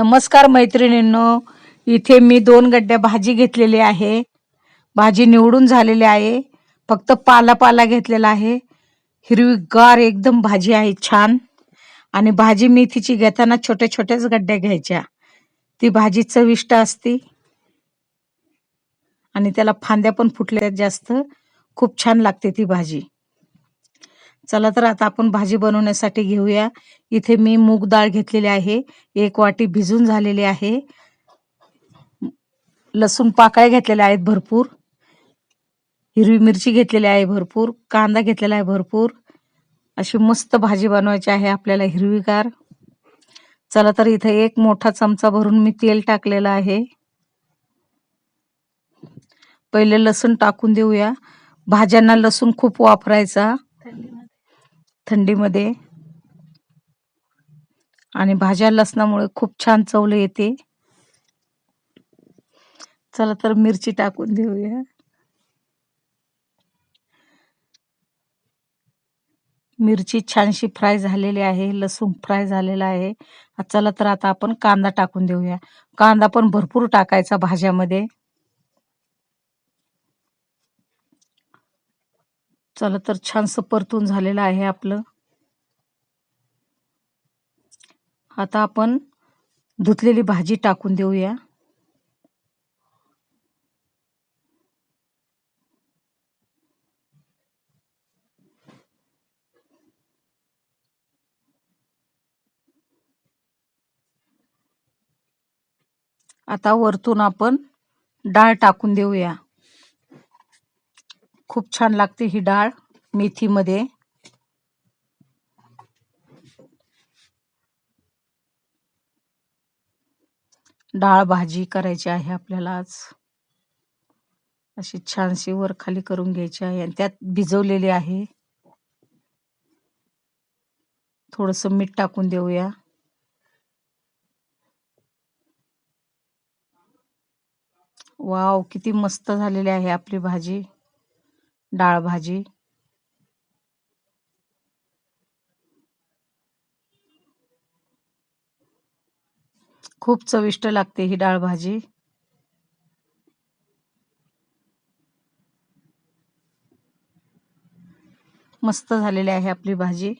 नमस्कार मैत्रिणींनो इथे मी दोन गड्ड्या भाजी घेतलेली आहे. भाजी निवडून झालेली आहे. फक्त पाला पाला घेतलेला आहे. हिरवीगार एकदम भाजी आहे छान. आणि भाजी मेथीची घेताना छोट्या छोट्याच गड्ड्या घ्यायच्या. ती भाजी चविष्ट असते. आणि त्याला फांद्या पण फुटल्या जास्त. खूप छान लागते ती भाजी. चला तर आता आपण भाजी बनवण्यासाठी घेऊया. इथे मी मूग डाळ घेतलेली आहे. एक वाटी भिजून झालेली आहे. लसूण पाकळ्या घेतलेल्या आहेत भरपूर. हिरवी मिरची घेतलेली आहे भरपूर. कांदा घेतलेला आहे भरपूर. अशी मस्त भाजी बनवायची आहे आपल्याला हिरवीगार. चला तर इथे एक मोठा चमचा भरून मी तेल टाकलेलं आहे. पहिले लसूण टाकून देऊया. भाज्यांना लसूण खूप वापरायचा. थंडीमध्ये. आणि भाज्या लसणामुळे खूप छान चवलं येते. चला तर मिरची टाकून देऊया. मिरची छानशी फ्राय झालेली आहे लसूण फ्राय झालेला आहे. चला तर आता आपण कांदा टाकून देऊया. कांदा पण भरपूर टाकायचा भाज्यामध्ये. चला तर छानसं परतून झालेलं आहे आपलं. आता आपण धुतलेली भाजी टाकून देऊया. आता वरतून आपण डाळ टाकून देऊया. खूप छान लागते ही डाळ मेथीमध्ये. डाळ भाजी करायची आहे आपल्याला आज. अशी छानशी वर खाली करून घ्यायची आहे आणि त्यात भिजवलेली आहे. थोडस मीठ टाकून देऊया. वाव किती मस्त झालेली आहे आपली भाजी. डाळ भाजी खूप चविष्ट लागते ही डाळ भाजी मस्त झालेली आहे आपली भाजी.